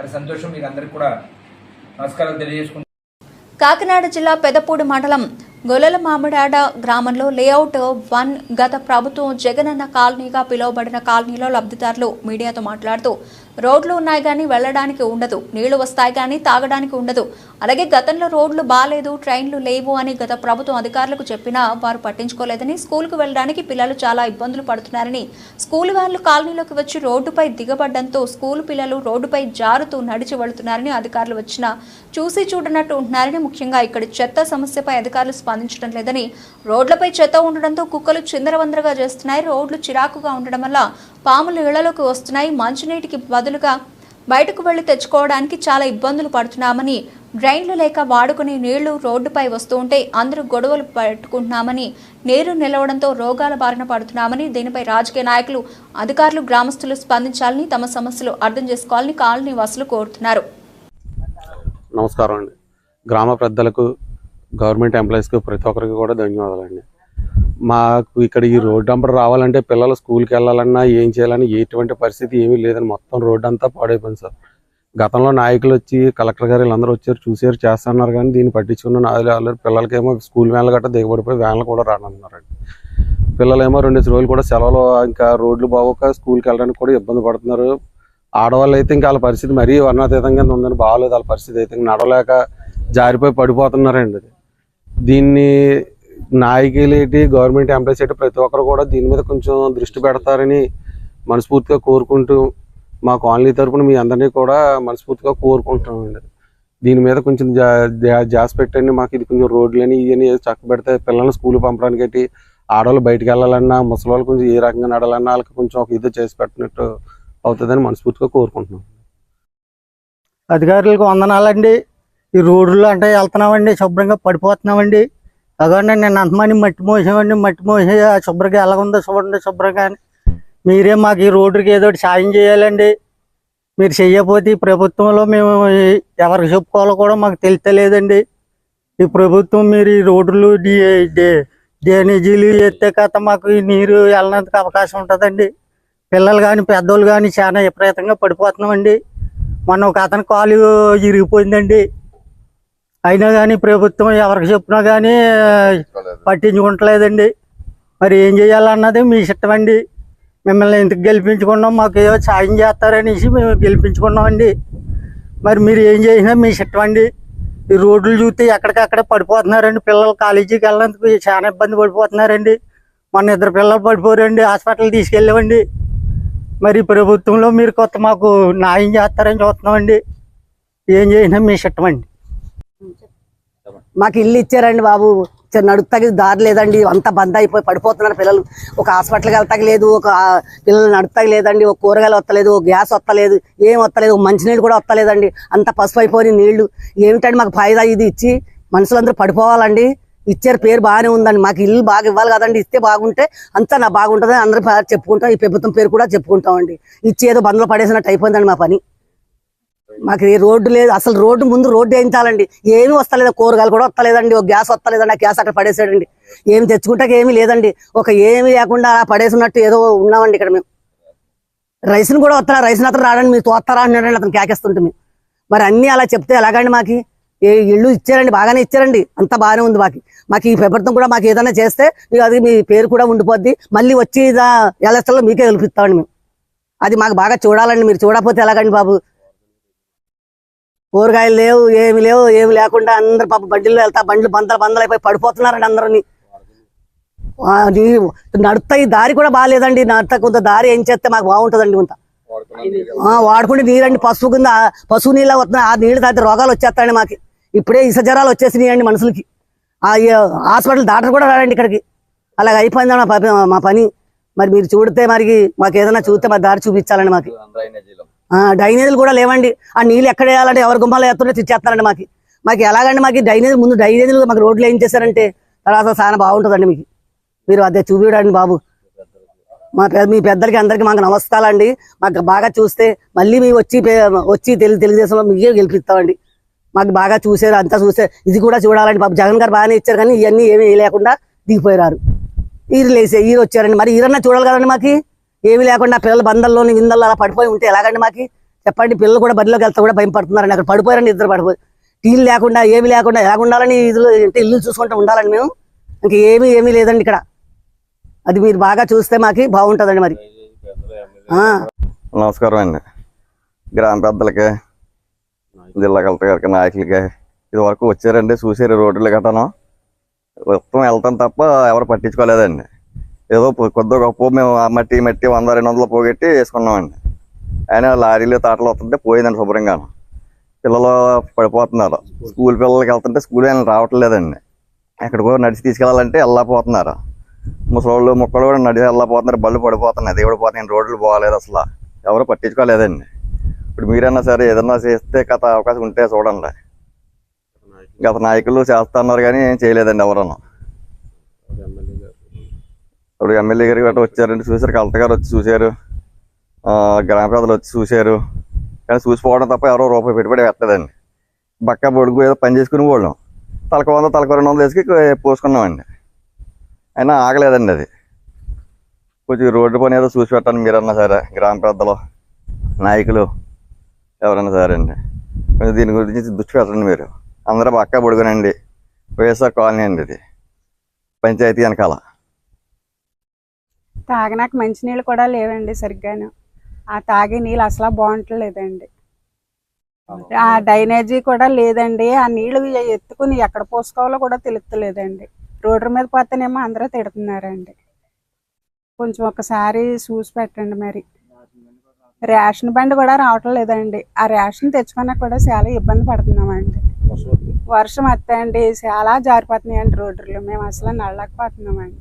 చాలా సంతోషం. మీకు అందరికి కూడా నమస్కారాలు తెలియజేసుకుంటున్నాను కాకినాడ జిల్లా పెదపూడి మండలం గొల్లల మామిడాడ గ్రామంలో లేఅవుట్ వన్ గత ప్రభుత్వం జగనన్న కాలనీగా పిలువబడిన కాలనీలో లబ్ధిదారులు మీడియాతో మాట్లాడుతూ రోడ్లు ఉన్నాయి కానీ వెళ్ళడానికి ఉండదు. నీళ్ళు వస్తాయి కానీ తాగడానికి ఉండదు. అలాగే గతంలో రోడ్లు బాగాలేదు ట్రైన్లు లేవు అని గత ప్రభుత్వం అధికారులకు చెప్పినా వారు పట్టించుకోలేదని స్కూల్కు వెళ్ళడానికి పిల్లలు చాలా ఇబ్బందులు పడుతున్నారని స్కూల్ వ్యాన్లు కాలనీలోకి వచ్చి రోడ్డుపై దిగబడ్డంతో స్కూల్ పిల్లలు రోడ్డుపై జారుతూ నడిచి వెళుతున్నారని అధికారులు వచ్చినా చూసి చూడనట్టు ఉంటున్నారని ముఖ్యంగా ఇక్కడ చెత్త సమస్యపై అధికారులు స్పందించడం లేదని రోడ్లపై చెత్త ఉండడంతో కుక్కలు చిందరవందరగా చేస్తున్నాయి. రోడ్లు చిరాకుగా ఉండడం వల్ల పాములు ఇళ్ళలోకి వస్తున్నాయి. మంచినీటికి బదులుగా బయటకు వెళ్ళి తెచ్చుకోవడానికి చాలా ఇబ్బందులు పడుతున్నామని డ్రైన్లు లేక వాడుకునే నీళ్ళు రోడ్డుపై వస్తూ ఉంటే అందరూ గొడవలు పెట్టుకుంటున్నామని నీరు నిలవడంతో రోగాల బారిన పడుతున్నామని దీనిపై రాజకీయ నాయకులు అధికారులు గ్రామస్తులు స్పందించాలని తమ సమస్యలు అర్థం చేసుకోవాలని కాలనీ వాసులు కోరుతున్నారు. నమస్కారం అండి. గ్రామ పెద్దలకు గవర్నమెంట్ ఎంప్లాయీస్కి ప్రతి ఒక్కరికి కూడా ధన్యవాదాలండి. మాకు ఇక్కడ ఈ రోడ్డు డంపర్ రావాలంటే పిల్లలు స్కూల్కి వెళ్ళాలన్నా ఏం చేయాలన్నా ఎటువంటి పరిస్థితి ఏమీ లేదని మొత్తం రోడ్డు అంతా పాడైపోయింది సార్. గతంలో నాయకులు వచ్చి కలెక్టర్ గారు వీళ్ళందరూ వచ్చారు చూసారు చేస్తున్నారు కానీ దీన్ని పట్టించుకున్న నాదులు పిల్లలకేమో స్కూల్ వ్యాన్లు గట్ట దిగబడిపోయి వ్యాన్లు కూడా రానున్నారండి. పిల్లలేమో రెండు రోజులు కూడా సెలవులు ఇంకా రోడ్లు బాగోక స్కూల్కి వెళ్ళడానికి కూడా ఇబ్బంది పడుతున్నారు. ఆడవాళ్ళు అయితే ఇంకా వాళ్ళ పరిస్థితి మరీ వర్ణాతీతంగా ఉందని బాగాలేదు. వాళ్ళ పరిస్థితి అయితే నడవలేక జారిపోయి పడిపోతున్నారండి. దీన్ని నాయకులు ఏంటి గవర్నమెంట్ ఎంప్లాయీస్ ఏంటి ప్రతి ఒక్కరు కూడా దీని మీద కొంచెం దృష్టి పెడతారని మనస్ఫూర్తిగా కోరుకుంటూ మా కాలనీ తరపున మీ అందరినీ కూడా మనస్ఫూర్తిగా కోరుకుంటున్నామండి. దీని మీద కొంచెం జా జా- జాస్ పెట్టండి. మాకు ఇది కొంచెం రోడ్లని ఇవన్నీ చక్క పెడితే పిల్లల్ని స్కూల్ పంపడానికి అయితే ఆడవాళ్ళు బయటకు వెళ్ళాలన్నా ముసలి వాళ్ళు కొంచెం ఏ రకంగా నడాలన్నా వాళ్ళకి కొంచెం ఒక ఇది చేసి పెట్టినట్టు అవుతుందని మనస్ఫూర్తిగా కోరుకుంటున్నాం. అధికారులకు వందనాలండి. ఈ రోడ్లు అంటే వెళ్తున్నామండి శుభ్రంగా పడిపోతున్నామండి. అదండి నేను అంతమంది మట్టి మోసేవాడిని మట్టి మోసి ఆ శుభ్రంగా ఎలాగుందో చూడండి శుభ్రంగా మీరే మాకు ఈ రోడ్డుకి ఏదో ఒకటి సాయం చేయాలండి. మీరు చెయ్యకపోతే ఈ ప్రభుత్వంలో మేము ఎవరికి చెప్పుకోవాలో కూడా మాకు తెలియలేదండి ఈ ప్రభుత్వం మీరు ఈ రోడ్లు డి డ్రైనేజీలు ఎత్తే కథ మాకు ఈ నీరు వెళ్ళినందుకు అవకాశం ఉంటుందండి. పిల్లలు కానీ పెద్దోళ్ళు కానీ చాలా విపరీతంగా పడిపోతున్నామండి. మొన్న ఒక అతని కాలు ఇరిగిపోయిందండి. అయినా కానీ ప్రభుత్వం ఎవరికి చెప్పినా కానీ పట్టించుకుంటలేదండి. మరి ఏం చేయాలన్నది మీ ఇష్టం అండి మిమ్మల్ని ఎందుకు గెలిపించుకున్నాం? మాకు ఏదో సాయం చేస్తారనేసి మేము గెలిపించుకున్నామండి. మరి మీరు ఏం చేసినా మీ ఇష్టం అండి ఈ రోడ్లు చూస్తే ఎక్కడికక్కడ పడిపోతున్నారండి. పిల్లలు కాలేజీకి వెళ్ళడానికి చాలా ఇబ్బంది పడిపోతున్నారండి. మొన్న ఇద్దరు పిల్లలు పడిపోరండి హాస్పిటల్ తీసుకెళ్ళామండి. మరి ప్రభుత్వంలో మీరు కొత్త మాకు న్యాయం చేస్తారని చూస్తున్నామండి. ఏం చేసినా మీ ఇష్టం అండి మాకు ఇల్లు ఇచ్చారండి బాబు. నడుపుతాకి దారి లేదండి. అంత బంద్ అయిపోయి పడిపోతున్నారు పిల్లలు. ఒక హాస్పిటల్కి వెళ్తాకి లేదు. ఒక పిల్లలు నడుపుతాకి లేదండి. ఒక కూరగాయలు వస్తలేదు. ఒక గ్యాస్ వస్తలేదు. ఏం వస్తలేదు. మంచినీళ్ళు కూడా వస్తలేదండి. అంత పసుపు అయిపోయిన నీళ్ళు ఏమిటండి మాకు ఫాయిదా ఇది ఇచ్చి? మనుషులందరూ పడిపోవాలండి. ఇచ్చారు పేరు బాగానే ఉందండి. మాకు ఇల్లు బాగా ఇవ్వాలి కదండి. ఇస్తే బాగుంటే అంతా నా బాగుంటుందని అందరూ చెప్పుకుంటాం. ఈ ప్రభుత్వం పేరు కూడా చెప్పుకుంటామండి. ఇచ్చి ఏదో బండ్లో పడేసినట్టు అయిపోయిందండి మా పని. మాకు ఈ రోడ్డు లేదు. అసలు రోడ్డు ముందు రోడ్డు వేయించాలండి. ఏమీ వస్తలేదు. కూరగాయలు కూడా వస్తలేదండి. ఒక గ్యాస్ వస్తలేదండి ఆ గ్యాస్ అక్కడ పడేసాడండి. ఏమి తెచ్చుకుంటాక ఏమీ లేదండి. ఒక ఏమీ లేకుండా అలా పడేసినట్టు ఏదో ఉన్నామండి ఇక్కడ మేము. రైస్ని కూడా వస్తారా రైస్ అతను రాడండి. మీరు తోస్తారా అన్నాడండి. అతను కేకేస్తుంటే మేము. మరి అన్నీ అలా చెప్తే ఎలాగండి మాకు? ఏ ఇల్లు ఇచ్చారండి. బాగానే ఇచ్చారండి. అంత బాగానే ఉంది మాకు. మాకు ఈ ప్రభుత్వం కూడా మాకు ఏదైనా చేస్తే మీకు అది మీ పేరు కూడా ఉండిపోద్ది. మళ్ళీ వచ్చి ఎలక్షన్లో మీకే గెలిపిస్తామండి మేము. అది మాకు బాగా చూడాలండి. మీరు చూడకపోతే ఎలాగండి బాబు? కూరగాయలు లేవు ఏమి లేవు ఏమి లేకుండా అందరు పాప బండిలో వెళ్తా బండ్లు బందలు బందలు అయిపోయి పడిపోతున్నారండి అందరిని. ఆ, ఈ దారి కూడా బాగాలేదండి. నడుస్తా కొంత దారి ఏం చేస్తే మాకు బాగుంటుందండి కొంత. వాడుకుంటే నీరండి పసుపు కింద పశువు నీళ్ళ వస్తున్నాయి ఆ నీళ్ళు తాగితే రోగాలు వచ్చేస్తాయండి మాకు. ఇప్పుడే ఇస వచ్చేసినాయి వచ్చేసినాయండి మనుషులకి. ఆ హాస్పిటల్ డాక్టర్ కూడా రాడండి ఇక్కడికి. అలాగ అయిపోయిందండి మా మా పని? మరి మీరు చూడితే మరి మాకు ఏదైనా చూస్తే మరి దారి చూపించాలండి మాకు. ఆ, కూడా లేవండి. ఆ నీళ్ళు ఎక్కడ వేయాలంటే ఎవరి గుమ్మాలు వేస్తుంటే తెచ్చేస్తారండి మాకు. మాకు ఎలాగండి మాకు డ్రైనేజ్ ముందు డైనేజీలు మాకు రోడ్లు ఏం చేశారంటే తర్వాత చాలా బాగుంటుందండి మీకు. మీరు అదే చూపిడండి బాబు. మా మీ పెద్దలకి అందరికి మాకు నమస్కారాలండి. మాకు బాగా చూస్తే మళ్ళీ మేము వచ్చి వచ్చి తెలుగు తెలుగుదేశంలో మీకే గెలిపిస్తామండి. మాకు బాగా చూసారు అంతా చూసే ఇది కూడా చూడాలండి బాబు. జగన్ గారు బాగానే ఇచ్చారు కానీ ఇవన్నీ ఏమీ లేకుండా దిగిపోయారు ఈరు లేసే ఈరు వచ్చారండి. మరి ఈరన్నా చూడాలి కదండి మాకు. ఏమీ లేకుండా పిల్లల బందల్లోని విందల్లో అలా పడిపోయి ఉంటే ఎలాగండి మాకు? చెప్పండి పిల్లలు కూడా బడిలోకి వెళ్తా కూడా భయం పడుతున్నారండి అక్కడ పడిపోయారండి ఇద్దరు పడిపోయి. టీలు లేకుండా ఏమి లేకుండా ఎలా ఉండాలని ఇదిలో అంటే ఇల్లు చూసుకుంటూ ఉండాలండి మేము? ఇంకా ఏమీ ఏమీ లేదండి ఇక్కడ. అది మీరు బాగా చూస్తే మాకు బాగుంటుందండి మరి. నమస్కారం అండి. గ్రామ పెద్దలకి జిల్లా కలెక్టర్ గారికి నాయకులకి ఇది వరకు వచ్చారండి చూసారు రోడ్లు కట్టను మొత్తం వెళ్తాం తప్ప ఎవరు పట్టించుకోలేదండి. ఏదో కొద్దిగా కొద్ది గొప్ప మేము ఆ మట్టి మట్టి వంద రెండు వందలు పోగొట్టి వేసుకున్నామండి. అయినా లారీలు తాటలు వస్తుంటే పోయిందండి శుభ్రంగా పిల్లలు పడిపోతున్నారు. స్కూల్ పిల్లలకి వెళ్తుంటే స్కూల్ ఆయన రావట్లేదండి. ఎక్కడికో నడిచి తీసుకెళ్ళాలంటే వెళ్ళకపోతున్నారు ముసలోళ్ళు మొక్కలు కూడా నడిచి వెళ్ళకపోతున్నారు బళ్ళు పడిపోతున్నాయి. దేవుడు పోతున్నాయి రోడ్లు పోలేదు అసలు. ఎవరు పట్టించుకోలేదండి. ఇప్పుడు మీరైనా సరే ఏదన్నా చేస్తే కథ అవకాశం ఉంటే చూడండి. గత నాయకులు చేస్తున్నారు కానీ ఏం చేయలేదండి ఎవరన్నా ఇప్పుడు ఎమ్మెల్యే గారికి గట్రా వచ్చారండి చూశారు. కలెక్టర్ గారు వచ్చి చూశారు. గ్రామ ప్రజలు వచ్చి చూశారు. కానీ చూసిపోవడం తప్ప ఎవరో రూపాయి పెట్టుబడి పెట్టలేదండి. బక్క బొడుగు ఏదో పని చేసుకుని వాళ్ళం తలక వంద తలక రెండు వందలు వేసుకు పోసుకున్నామండి. అయినా ఆగలేదండి అది. కొంచెం రోడ్డు పని ఏదో చూసి పెట్టండి మీరన్నా సరే గ్రామ పెద్దలు నాయకులు ఎవరైనా సరే అండి. కొంచెం దీని గురించి దృష్టి పెట్టండి మీరు. అందరూ బక్కా బొడుగునండి. వైఎస్ఆర్ కాలనీ అండి ఇది. పంచాయతీ వెనకాల. తాగనాక మంచినీళ్ళు కూడా లేవండి సరిగ్గాను. ఆ తాగే నీళ్ళు అసలు బాగుంటలేదండి. ఆ డ్రైనేజీ కూడా లేదండి. ఆ నీళ్ళు ఎత్తుకుని ఎక్కడ పోసుకోవాలో కూడా తెలుస్తలేదండి రోడ్డు మీద పోతేనేమో అందరూ తిడుతున్నారండి. కొంచెం ఒకసారి చూసి పెట్టండి మరి. రేషన్ బండి కూడా రావటం లేదండి. ఆ రేషన్ తెచ్చుకున్నా కూడా చాలా ఇబ్బంది పడుతున్నామండి. వర్షం వస్తాయండి. చాలా జారిపోతున్నాయండి రోడ్లు మేము అసలు నడలేకపోతున్నామండి.